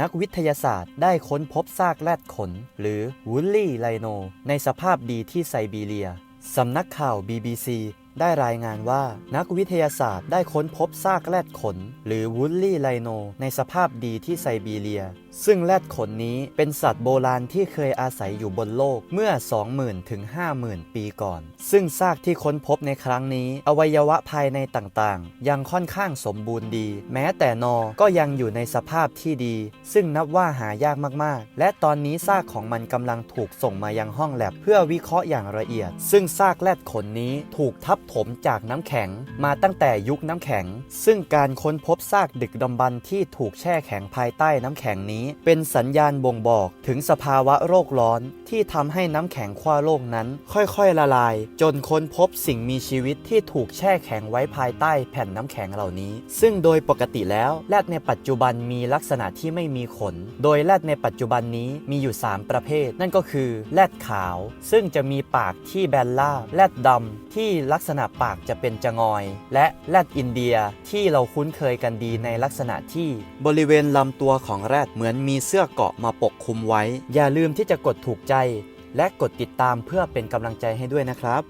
นักวิทยาศาสตร์ได้ค้นพบซากแรดขน หรือวูลลี่ไลโน ในสภาพดีที่ไซบีเรีย สำนักข่าว BBC ได้รายงานว่านักวิทยาศาสตร์ได้ค้นพบซากแรดขน หรือวูลลี่ไลโน ในสภาพดีที่ไซบีเรีย ซึ่งแรดขนนี้เป็นสัตว์โบราณที่เคยอาศัยอยู่บนโลกเมื่อ 20,000ถึง50,000 ปีก่อน ซึ่งซากที่ค้นพบในครั้งนี้ อวัยวะภายในต่างๆ ยังค่อนข้างสมบูรณ์ดี แม้แต่นอก็ยังอยู่ในสภาพที่ดี ซึ่งนับว่าหายากมากๆ และตอนนี้ซากของมันกำลังถูกส่งมายังห้องแลบเพื่อวิเคราะห์อย่างละเอียด ซึ่งซากแรดขนนี้ถูกทับถมจากน้ำแข็งมาตั้งแต่ยุคน้ำแข็ง ซึ่งการค้นพบซากดึกดำบรรที่ถูกแช่แข็งภายใต้น้ำแข็งนี้ เป็นสัญญาณบ่งบอกถึงสภาวะโรคร้อนที่ทำให้น้ำแข็งขั้วโลกนั้น ค่อยๆละลาย จนค้นพบสิ่งมีชีวิตที่ถูกแช่แข็งไว้ภายใต้แผ่นน้ำแข็งเหล่านี้ ซึ่งโดยปกติแล้วแรดในปัจจุบันมีลักษณะที่ไม่มีขน โดยแรดในปัจจุบันนี้มีอยู่ 3 ประเภท นั่นก็คือแรดขาว ซึ่งจะมีปากที่แบนราแรดดำที่ลักษณะปากจะเป็นจงอย และแรดอินเดียที่เราคุ้นเคยกันดีในลักษณะที่ บริเวณลำตัวของแรดเหมือนมีเสื้อเกาะมาปกคลุมไว้ อย่าลืมที่จะกดถูกใจ และกดติดตามเพื่อเป็นกำลังใจให้ด้วยนะครับ